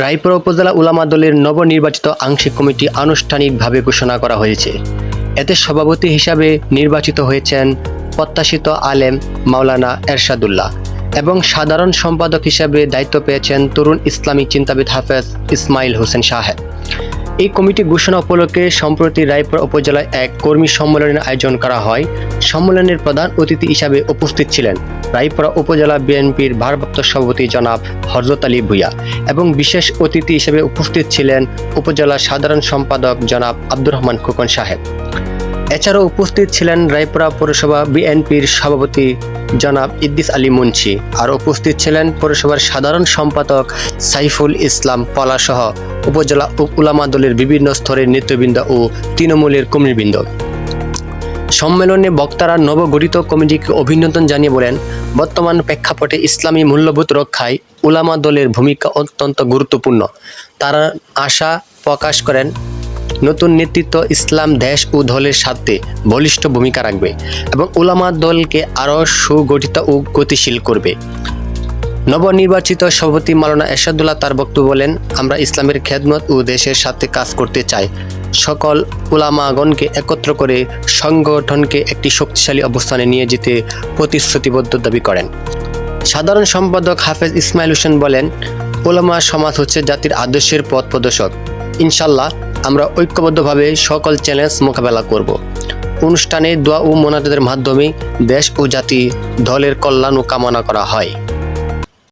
রায়পুরা উপজেলা উলামা দলের নবনির্বাচিত আংশিক কমিটি আনুষ্ঠানিকভাবে ঘোষণা করা হয়েছে। এতে সভাপতি হিসাবে নির্বাচিত হয়েছেন প্রত্যাশিত আলেম মাওলানা এরশাদুল্লাহ এবং সাধারণ সম্পাদক হিসাবে দায়িত্ব পেয়েছেন তরুণ ইসলামী চিন্তাবিদ হাফেজ ইসমাইল হোসেন সাহেব। এই কমিটি ঘোষণা উপলক্ষে সম্প্রতি রায়পুর উপজেলায় এক কর্মী সম্মেলনের আয়োজন করা হয়। সম্মেলনের প্রধান অতিথি হিসাবে উপস্থিত ছিলেন রায়পুরা উপজেলা বিএনপির ভারপ্রাপ্ত সভাপতি জনাব হরজত আলী ভুইয়া এবং বিশেষ অতিথি হিসেবে উপস্থিত ছিলেন উপজেলা সাধারণ সম্পাদক জনাব আব্দুর রহমান খোকন সাহেব। এছাড়াও উপস্থিত ছিলেন রায়পুরা পৌরসভা বিএনপির সভাপতি জনাব ইদ্দিস আলী মুন্সি। আর উপস্থিত ছিলেন পৌরসভার সাধারণ সম্পাদক সাইফুল ইসলাম পলাসহ উপজেলা উলামা দলের বিভিন্ন স্তরের নেতৃবৃন্দ ও তৃণমূলের কর্মীবৃন্দ। সম্মেলনে বক্তারা নবগঠিত কমিটিকে অভিনন্দন জানিয়ে বলেন, বর্তমান প্রেক্ষাপটে ইসলামী মূল্যবোধ রক্ষায় উলামা দলের ভূমিকা অত্যন্ত গুরুত্বপূর্ণ। তারা আশা প্রকাশ করেন নতুন নেতৃত্ব ইসলাম দেশ ও দলের সাথে বলিষ্ঠ ভূমিকা রাখবে এবং উলামা দলকে আরও সুগঠিত ও গতিশীল করবে। নবনির্বাচিত সভাপতি মালানা এরশাদুল্লাহ তার বক্তব্য বলেন, আমরা ইসলামের খেদমত ও দেশের সাথে কাজ করতে চাই। সকল উলামাগণকে একত্র করে সংগঠনকে একটি শক্তিশালী অবস্থানে নিয়ে যেতে প্রতিশ্রুতিবদ্ধ দাবি করেন। সাধারণ সম্পাদক হাফেজ ইসমাইল হোসেন বলেন ওলামা সমাজ হচ্ছে জাতির আদর্শের পথ প্রদর্শক। ইনশাল্লাহ আমরা ঐক্যবদ্ধভাবে সকল চ্যালেঞ্জ মোকাবেলা করব। অনুষ্ঠানে দোয়া ও মোনাজাতের মাধ্যমে দেশ ও জাতি দলের কল্যাণ ও কামনা করা হয়।